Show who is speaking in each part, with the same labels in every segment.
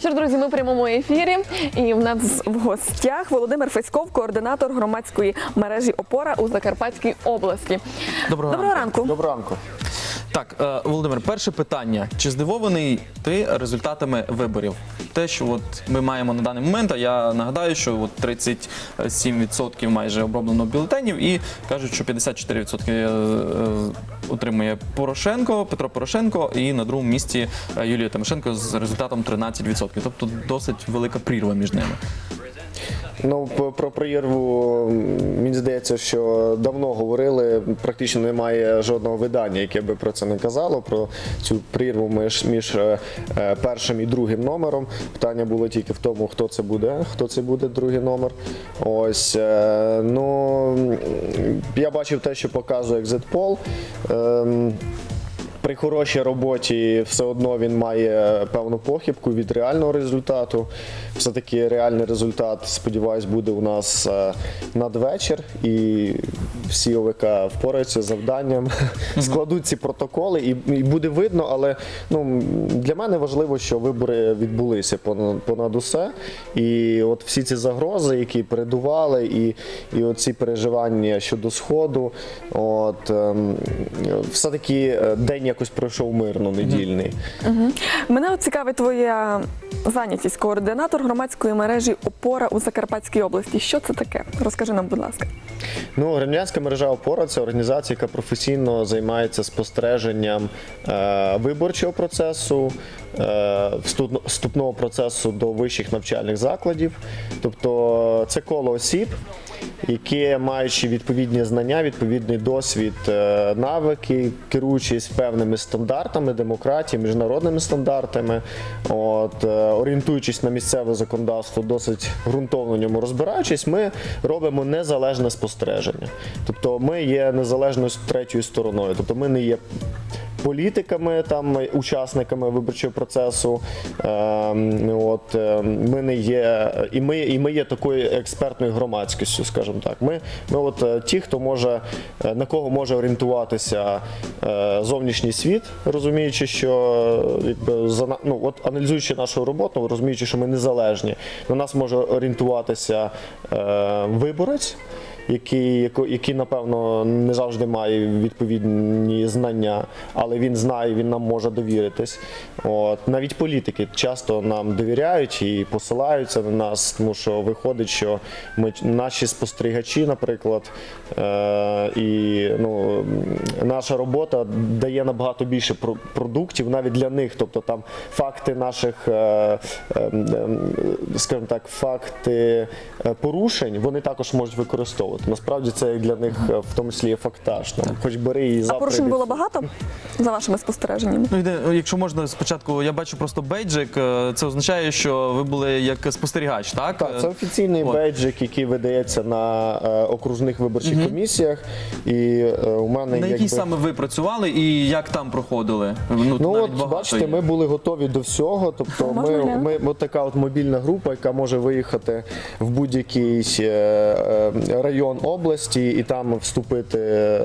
Speaker 1: Що ж, друзі, ми в прямому ефірі, і в нас в гостях Володимир Феськов, координатор громадської мережі Опора у Закарпатській області.
Speaker 2: Доброго
Speaker 1: Доброго
Speaker 2: ранку.
Speaker 1: ранку.
Speaker 3: Доброго ранку.
Speaker 2: Так, е, Володимир, перше питання: чи здивований ти результатами виборів? Те, що от ми маємо на даний момент, а я нагадаю, що от 37% майже оброблено бюлетенів, і кажуть, що 54% е, е, отримує Порошенко, Петро Порошенко, і на другому місці Юлія Тимошенко з результатом 13%. Тобто досить велика прірва між ними.
Speaker 3: Ну про прірву мені здається, що давно говорили. Практично немає жодного видання, яке би про це не казало. Про цю прірву між, між е, е, першим і другим номером. Питання було тільки в тому, хто це буде, хто це буде другий номер. Ось е, ну я бачив те, що показує екзитпол. При хорошій роботі все одно він має певну похибку від реального результату. Все-таки реальний результат, сподіваюсь, буде у нас е, надвечір, і всі ОВК впораються з завданням, складуть ці протоколи, і, і буде видно. Але ну, для мене важливо, що вибори відбулися понад, понад усе. І от всі ці загрози, які передували, і, і оці переживання щодо сходу, от ем, все-таки е, день якось пройшов мирно, недільний.
Speaker 1: Мене от цікавить твоя зайнятість, координатор громадської мережі Опора у Закарпатській області. Що це таке? Розкажи нам, будь ласка.
Speaker 3: Ну, громадянська мережа опора це організація, яка професійно займається спостереженням е, виборчого процесу, е, вступного процесу до вищих навчальних закладів. Тобто це коло осіб, які маючи відповідні знання, відповідний досвід, е, навики, керуючись певними стандартами демократії, міжнародними стандартами, от, е, орієнтуючись на місцеве законодавство, досить ґрунтовно ньому розбираючись, ми робимо незалежне спостереження. Тобто ми є незалежною третьою стороною. Тобто ми не є політиками, там учасниками виборчого процесу. Ем, от е, ми не є, і ми, і ми є такою експертною громадськістю, скажімо так. Ми, ми от е, ті, хто може е, на кого може орієнтуватися е, зовнішній світ, розуміючи, що якби за ну, от аналізуючи нашу роботу, розуміючи, що ми незалежні, на нас може орієнтуватися виборець який, який, напевно, не завжди має відповідні знання, але він знає, він нам може довіритись. От. Навіть політики часто нам довіряють і посилаються на нас, тому що виходить, що ми, наші спостерігачі, наприклад, е, і ну, наша робота дає набагато більше про- продуктів навіть для них. Тобто там факти наших, е, е, ем, скажімо так, факти е, порушень вони також можуть використовувати. Насправді це для них е, в тому числі є фактаж. Там, хоч бери і
Speaker 1: А порушень було багато за вашими спостереженнями?
Speaker 2: Ну, йде, якщо можна спочатку, я бачу просто бейджик. е, Це означає, що ви були як спостерігач, так?
Speaker 3: Так, це офіційний
Speaker 2: От.
Speaker 3: бейджик, який видається на е, окружних виборчих комісіях. І е, у мене
Speaker 2: На якій
Speaker 3: якби...
Speaker 2: саме ви працювали і як там проходили? Ну,
Speaker 3: Ну от
Speaker 2: багато
Speaker 3: бачите,
Speaker 2: є.
Speaker 3: ми були готові до всього. Тобто,
Speaker 1: Можна
Speaker 3: ми, ми от така от мобільна група, яка може виїхати в будь-який е, район області і там вступити е,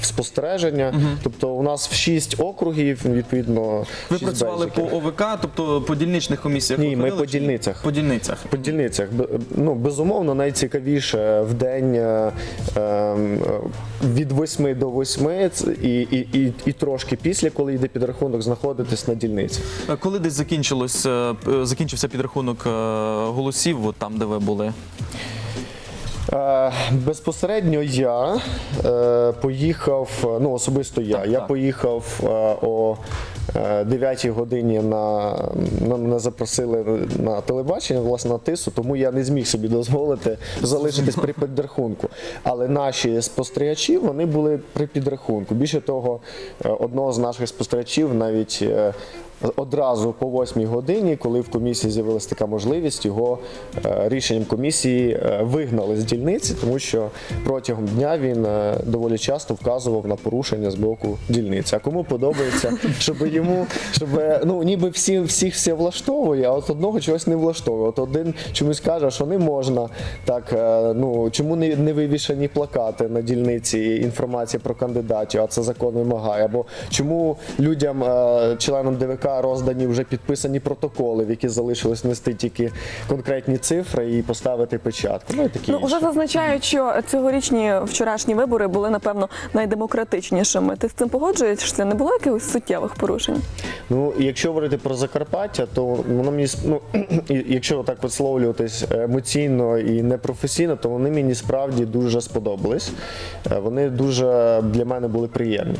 Speaker 3: в спостереження. Тобто, у нас в шість округів, відповідно,
Speaker 2: Ви працювали
Speaker 3: бейджиків.
Speaker 2: по ОВК, тобто по дільничних комісіях?
Speaker 3: Ні, ми по дільницях.
Speaker 2: По дільницях.
Speaker 3: По дільницях ну безумовно найцікавіше в день е, ем, е, від 8 до 8 і, і, і, і трошки після, коли йде підрахунок, знаходитись на дільниці.
Speaker 2: Е, Коли десь закінчилось, закінчився підрахунок голосів, от там, де ви були?
Speaker 3: Е, безпосередньо я е, поїхав, ну особисто я.
Speaker 2: Так,
Speaker 3: я
Speaker 2: так.
Speaker 3: поїхав е, о е, 9 годині на, на мене запросили на телебачення, власне, на тису, тому я не зміг собі дозволити залишитись при підрахунку. Але наші спостерігачі вони були при підрахунку. Більше того, одного з наших спостерігачів навіть. Одразу по 8 годині, коли в комісії з'явилася така можливість, його е, рішенням комісії е, вигнали з дільниці, тому що протягом дня він е, доволі часто вказував на порушення з боку дільниці. А кому подобається, щоб йому, щоб ну ніби всі всіх все влаштовує, а от одного чогось не влаштовує. От один чомусь каже, що не можна так. Ну чому не, не вивішані плакати на дільниці інформація про кандидатів, а це закон вимагає. Або чому людям, членам ДВК да, роздані вже підписані протоколи, в які залишилось нести тільки конкретні цифри і поставити печатку. Ну і такі
Speaker 1: Ну, вже зазначають, що цьогорічні вчорашні вибори були, напевно, найдемократичнішими. Ти з цим погоджуєшся? Не було якихось суттєвих порушень?
Speaker 3: Ну, якщо говорити про Закарпаття, то воно мені с- ну, якщо так висловлюватись емоційно і непрофесійно, то вони мені справді дуже сподобались. Е, Вони дуже для мене були приємні.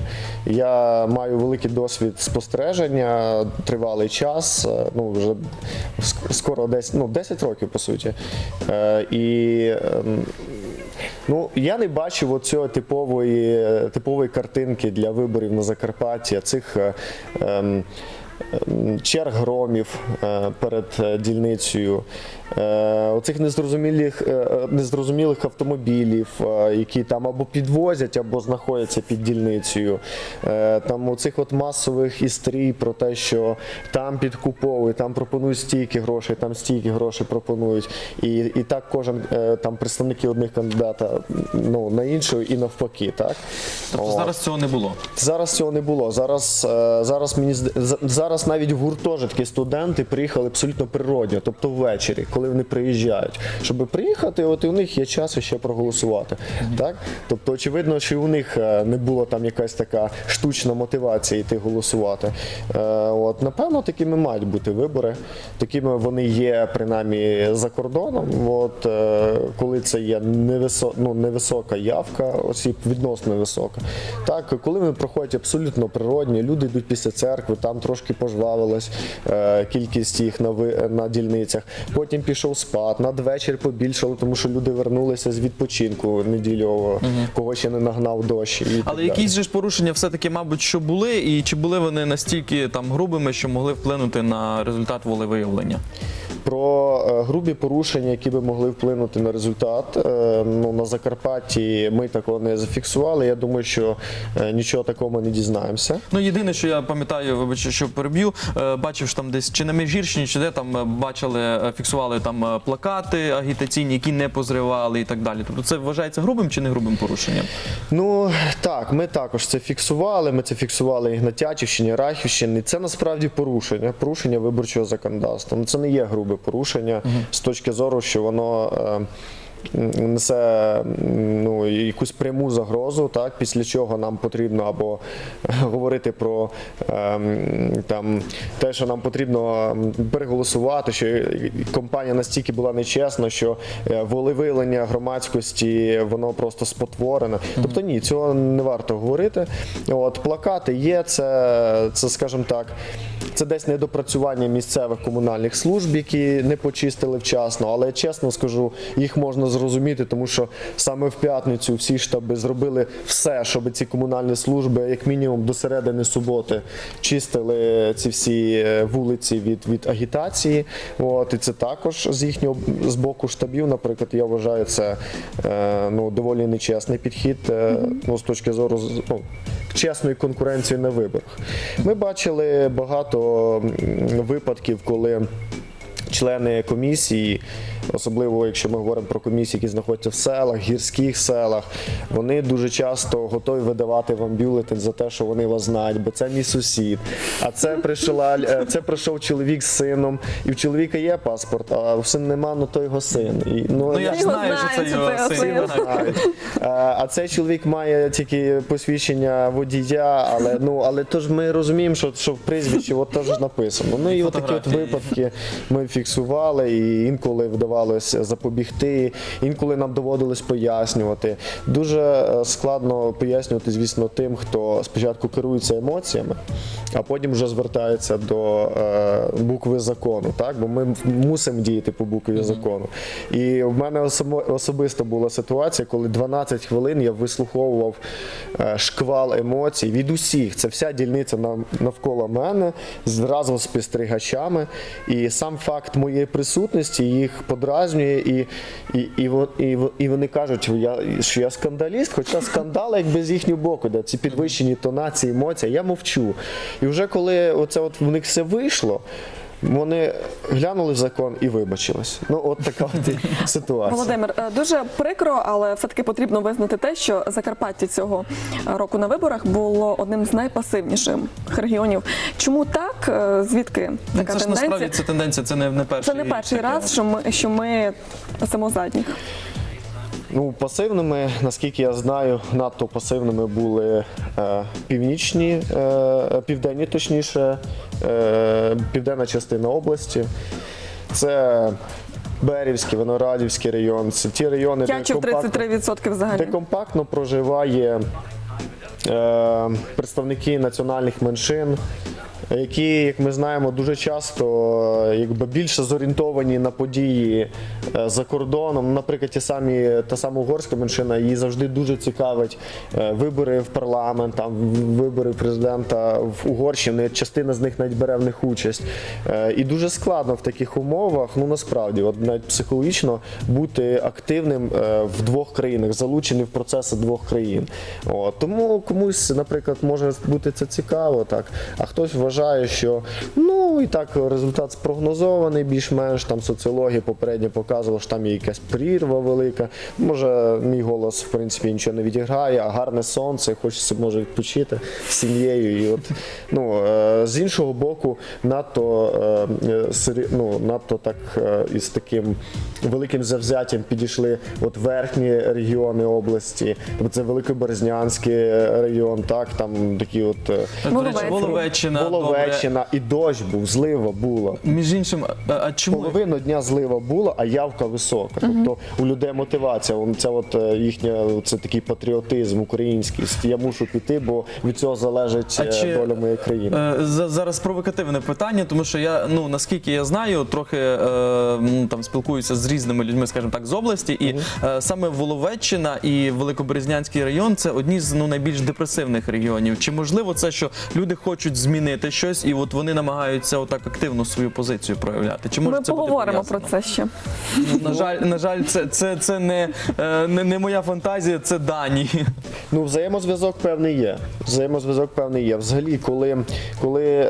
Speaker 3: Я маю великий досвід спостереження, тривалий час, е, ну вже скоро 10, ну, 10 років по суті. Е, І ем, Ну, я не бачив оцього типової, типової картинки для виборів на Закарпатті, цих е, ем, черг громів перед дільницею, оцих незрозумілих, е, е, незрозумілих автомобілів, е, які там або підвозять, або знаходяться під дільницею. Е, Там оцих от масових історій про те, що там підкуповують, там пропонують стільки грошей, там стільки грошей пропонують. І, і так кожен е, там представники одних кандидата ну, на іншого і навпаки. Так?
Speaker 2: Тобто
Speaker 3: От.
Speaker 2: зараз цього не було.
Speaker 3: Зараз цього не було. Зараз, е, зараз мені зараз навіть в гуртожитки студенти приїхали абсолютно природньо, тобто ввечері, коли вони приїжджають. Щоб приїхати, от і у них є час ще проголосувати. Так? Тобто, очевидно, що і у них е, не було там якась така штучна мотивація йти голосувати. Е, От, напевно, такими мають бути вибори. Такими вони є принаймні за кордоном. От, е, коли це є невисо, ну, невисока явка, осіб відносно висока. Так, коли вони проходять абсолютно природні, люди йдуть після церкви, там трошки пожвавилась кількість їх на, на дільницях. Потім пішов спад, надвечір побільшало, тому що люди вернулися з відпочинку недільового, кого ще не нагнав дощ. І так
Speaker 2: Але
Speaker 3: далі.
Speaker 2: якісь же ж порушення все-таки, мабуть, що були, і чи були вони настільки там грубими, що могли вплинути на результат волевиявлення?
Speaker 3: Про е, грубі порушення, які би могли вплинути на результат. е, Ну на Закарпатті ми такого не зафіксували. Я думаю, що е, нічого такого ми не дізнаємося.
Speaker 2: Ну єдине, що я пам'ятаю, вибачте, що переб'ю, бачив що там десь чи на Межгірщині, чи де там бачили, фіксували там плакати агітаційні, які не позривали і так далі. Тобто це вважається грубим чи не грубим порушенням?
Speaker 3: Ну так, ми також це фіксували. Ми це фіксували і на Тячівщині, Рахівщині. Це насправді порушення, порушення виборчого законодавства. Ну це не є грубе порушення з точки зору, що воно. е, Несе ну, якусь пряму загрозу, так, після чого нам потрібно або говорити про ем, там, те, що нам потрібно переголосувати, що компанія настільки була нечесна, що е, волевиявлення громадськості воно просто спотворене. Тобто ні, цього не варто говорити. От плакати є, це, це скажімо так, це десь недопрацювання місцевих комунальних служб, які не почистили вчасно, але чесно скажу, їх можна зрозуміти, тому що саме в п'ятницю всі штаби зробили все, щоб ці комунальні служби, як мінімум, до середини суботи чистили ці всі е, вулиці від, від агітації. От, і це також з їхнього з боку штабів, наприклад, я вважаю, це е, ну, доволі нечесний підхід е, ну, з точки зору ну, чесної конкуренції на виборах. Ми бачили багато випадків, коли члени комісії, особливо якщо ми говоримо про комісії, які знаходяться в селах, гірських селах, вони дуже часто готові видавати вам бюлетень за те, що вони вас знають, бо це мій сусід. А це прийшла е, це прийшов чоловік з сином, і в чоловіка є паспорт, а в сина нема, ну то його син. І,
Speaker 2: Ну я ж знаю, що це його син.
Speaker 1: син.
Speaker 3: Е, А цей чоловік має тільки посвідчення водія, але ну але то ж ми розуміємо, що, що в прізвищі от теж написано. Ну і отакі от
Speaker 2: Фотографії.
Speaker 3: випадки ми фіксували, і інколи вдавалося запобігти, інколи нам доводилось пояснювати. Дуже е, складно пояснювати, звісно, тим, хто спочатку керується емоціями, а потім вже звертається до е, букви закону. Так? Бо ми мусимо діяти по букві закону. І в мене особисто була ситуація, коли 12 хвилин я вислуховував е, шквал емоцій від усіх. Це вся дільниця навколо мене з- разом з спостерігачами. І сам факт моєї присутності їх подразнює, і, і, і, і, і вони кажуть, я, що я скандаліст, хоча скандал якби з їхнього боку, де ці підвищені тонації, емоції, я мовчу. І вже коли оце от в них все вийшло. Вони глянули в закон і вибачились. Ну, от така от ситуація.
Speaker 1: Володимир, е, дуже прикро, але все-таки потрібно визнати те, що Закарпаття цього року на виборах було одним з найпасивніших регіонів. Чому так? Е, Звідки
Speaker 2: Ну,
Speaker 1: така
Speaker 2: це ж насправді
Speaker 1: тенденція?
Speaker 2: це тенденція, це не, не перший.
Speaker 1: Це не перший раз, що ми що ми пасемо задніх.
Speaker 3: Ну, пасивними, наскільки я знаю, надто пасивними були е, північні, е, південні, точніше, е, південна частина області. Це Берівський, Виноградівський район. Це ті райони, де компактно,
Speaker 1: 33%
Speaker 3: де
Speaker 1: взагалі.
Speaker 3: компактно проживає е, представники національних меншин. Які, як ми знаємо, дуже часто якби більше зорієнтовані на події е, за кордоном. Наприклад, ті самі та сама угорська меншина її завжди дуже цікавить е, вибори в парламент, там вибори президента в Угорщині. Частина з них навіть бере в них участь. Е, І дуже складно в таких умовах, ну насправді, от навіть психологічно бути активним в двох країнах, залучений в процеси двох країн. От. Тому комусь, наприклад, може бути це цікаво, так, а хтось вважає, що ну і так результат спрогнозований, більш-менш там соціологія попередньо показувала, що там є якась прірва велика. Може, мій голос в принципі нічого не відіграє, а гарне сонце, хочеться може відпочити з сім'єю. І от ну е, з іншого боку, надто е, е, ну, надто так із таким великим завзяттям підійшли от верхні регіони області, тобто це Великоберезнянський район, так там такі от.
Speaker 2: Воловеччина. Добре.
Speaker 3: Воловеччина і дощ був, злива була.
Speaker 2: Між іншим, а, а чому?
Speaker 3: Половину дня злива була, а явка висока. Тобто у людей мотивація. Це от е, їхня це такий патріотизм український. Я мушу піти, бо від цього залежить
Speaker 2: А
Speaker 3: е,
Speaker 2: чи-
Speaker 3: доля моєї країни.
Speaker 2: Е, за- Зараз провокативне питання, тому що я, ну наскільки я знаю, трохи е, м, там спілкуюся з різними людьми, скажімо так, з області, і е, саме Воловеччина і Великоберезнянський район це одні з ну найбільш депресивних регіонів. Чи можливо це, що люди хочуть змінити щось, і от вони намагаються отак активно свою позицію проявляти? Чи може
Speaker 1: Ми
Speaker 2: це бути
Speaker 1: поговоримо про це ще.
Speaker 2: Ну, на жаль, на жаль, це, це, це не, е, не, не моя фантазія, це дані.
Speaker 3: Ну, взаємозв'язок певний є. Взаємозв'язок певний є. Взагалі, коли, коли е,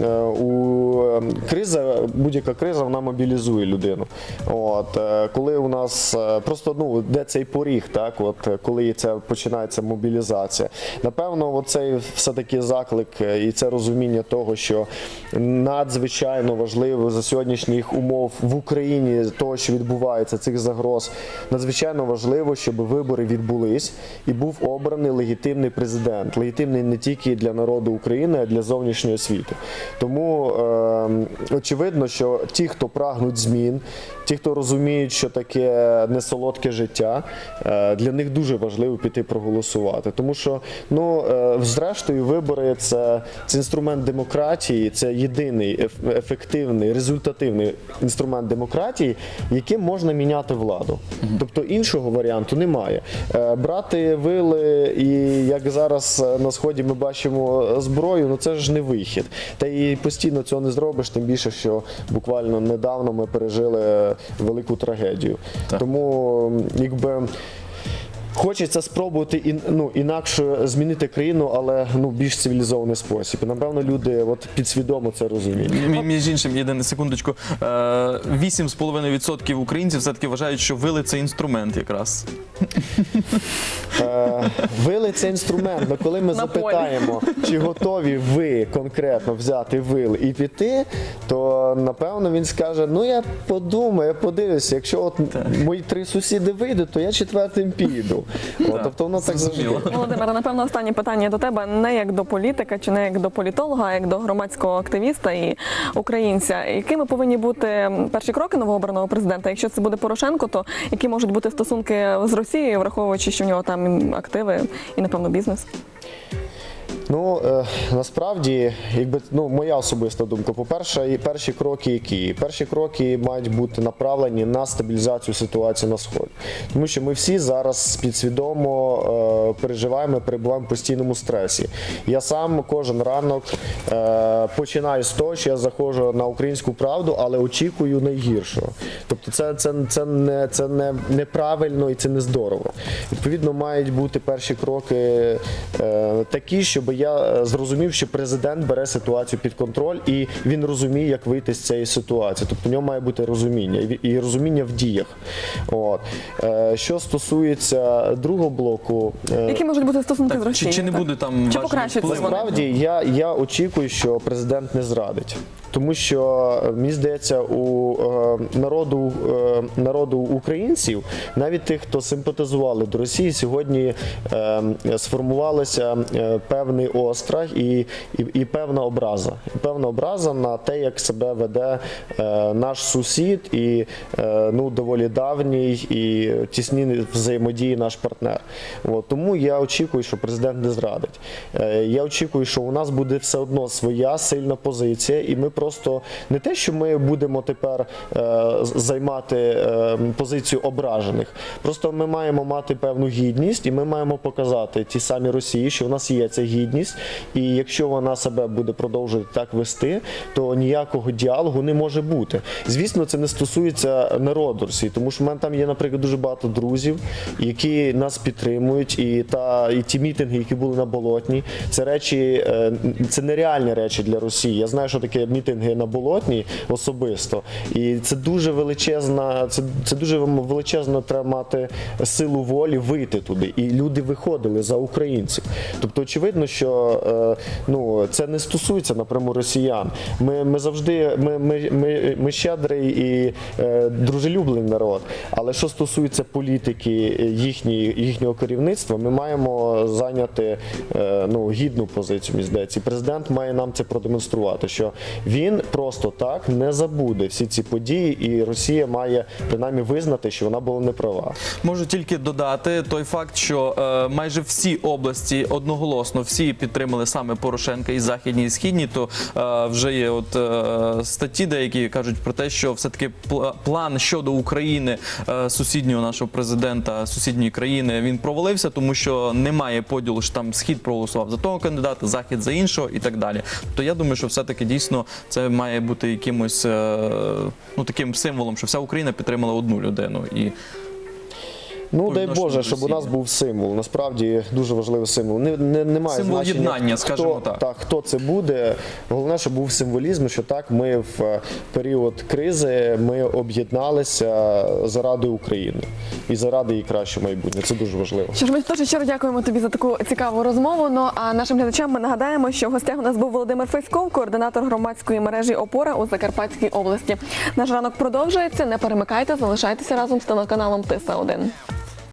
Speaker 3: е, у е, криза, будь-яка криза, вона мобілізує людину. От, е, коли у нас е, просто ну, де цей поріг, так, от, коли це починається мобілізація. Напевно, цей все-таки заклик е, і це розуміння того, що надзвичайно важливо за сьогоднішніх умов в Україні, того, що відбувається, цих загроз, надзвичайно важливо, щоб вибори відбулись і був обраний легітимний президент, легітимний не тільки для народу України, а й для зовнішнього світу. Тому е, очевидно, що ті, хто прагнуть змін, ті, хто розуміють, що таке несолодке життя, е, для них дуже важливо піти проголосувати. Тому що, ну, е, зрештою, вибори це, це інструмент демократії, це єдиний ефективний, результативний інструмент демократії, яким можна міняти владу. Тобто іншого варіанту немає. Е, Брати вили, і як зараз е, на сході ми бачимо зброю, ну це ж не вихід. Та і постійно цього не зробиш, тим більше, що буквально недавно ми пережили велику трагедію.
Speaker 2: Так.
Speaker 3: Тому якби. Хочеться спробувати ін, ну, інакше змінити країну, але ну більш цивілізований спосіб. І, напевно, люди от підсвідомо це розуміють.
Speaker 2: Мі- Між іншим, єдине секундочку, е, 8,5% українців все-таки вважають, що вили це інструмент якраз.
Speaker 3: Е, вили це інструмент, але коли ми
Speaker 1: На полі.
Speaker 3: запитаємо, чи готові ви конкретно взяти вил і піти, то напевно він скаже: ну я подумаю, я подивлюся, якщо от мої три сусіди вийдуть, то я четвертим піду. От, тобто воно так завжди.
Speaker 2: Зрозуміло.
Speaker 1: Володимире, напевно, останнє питання до тебе не як до політика, чи не як до політолога, а як до громадського активіста і українця. Якими повинні бути перші кроки новообраного президента? Якщо це буде Порошенко, то які можуть бути стосунки з Росією, враховуючи, що в нього там активи і напевно бізнес?
Speaker 3: Ну е, насправді, якби ну моя особиста думка, по-перше, і перші кроки, які перші кроки мають бути направлені на стабілізацію ситуації на сході, тому що ми всі зараз підсвідомо е, переживаємо, перебуваємо в постійному стресі. Я сам кожен ранок е, починаю з того, що я заходжу на українську правду, але очікую найгіршого. Тобто, це, це, це не це не неправильно і це не здорово. Відповідно, мають бути перші кроки такі, щоб я е, зрозумів, що президент бере ситуацію під контроль і він розуміє, як вийти з цієї ситуації. Тобто в нього має бути розуміння і розуміння в діях. От. Е, Що стосується другого блоку, е,
Speaker 1: Які можуть бути стосунки з
Speaker 2: Так, чи,
Speaker 1: Росією?
Speaker 2: чи не
Speaker 1: так?
Speaker 2: буде там
Speaker 1: Чи вони?
Speaker 3: Насправді я, я очікую, що президент не зрадить. Тому що е, мені здається, у е, народу е, народу українців, навіть тих, хто симпатизували до Росії, сьогодні сформувалася певний острах і, і, і певна образа. Певна образа на те, як себе веде наш сусід і ну доволі давній і тісні взаємодії наш партнер. От, тому я очікую, що президент не зрадить. Я очікую, що у нас буде все одно своя сильна позиція, і ми просто не те, що ми будемо тепер е, займати е, позицію ображених. Просто ми маємо мати певну гідність, і ми маємо показати ті самі Росії, що в нас є ця гідність, і якщо вона себе буде продовжувати так вести, то ніякого діалогу не може бути. Звісно, це не стосується народу Росії, тому що в мене там є, наприклад, дуже багато друзів, які нас підтримують, і та і ті мітинги, які були на болотні, це речі, е, це нереальні речі для Росії. Я знаю, що таке мітинги на болотні особисто, і це дуже величезна, це, це дуже величезно треба мати силу волі вийти туди. І люди виходили за українців. Тобто, очевидно, що е, ну це не стосується напряму росіян. Ми, ми завжди ми, ми, ми, ми щедрий і е, дружелюбний народ. Але що стосується політики їхньої, їхнього керівництва, ми маємо зайняти е, ну, гідну позицію, мені здається. І президент має нам це продемонструвати, що він просто так не забуде всі ці події, і Росія має принаймні визнати, що вона була неправа.
Speaker 2: Можу тільки додати той факт, що е, майже всі області одноголосно всі підтримали саме Порошенка і західні, і східні. То е, вже є от е, статті, деякі кажуть про те, що все таки план щодо України, е, сусіднього нашого президента, сусідньої країни, він провалився, тому що немає поділу, що там схід проголосував за того кандидата, захід за іншого і так далі. То я думаю, що все таки дійсно це має бути якимось е, ну таким символом, що вся Україна підтримала одну людину і.
Speaker 3: Ну дай Боже, щоб у нас був символ. Насправді дуже важливий символ. Не, не, немає
Speaker 2: Символ
Speaker 3: значення,
Speaker 2: єднання, скажімо
Speaker 3: хто,
Speaker 2: так.
Speaker 3: хто це буде. Головне, щоб був символізм, що так ми в е, період кризи ми об'єдналися заради України і заради її кращого майбутнього. Це дуже важливо.
Speaker 1: Що ж, ми теж щиро дякуємо тобі за таку цікаву розмову. Ну а нашим глядачам ми нагадаємо, що в гостях у нас був Володимир Феськов, координатор громадської мережі Опора у Закарпатській області. Наш ранок продовжується. Не перемикайте, залишайтеся разом з телеканалом Тиса 1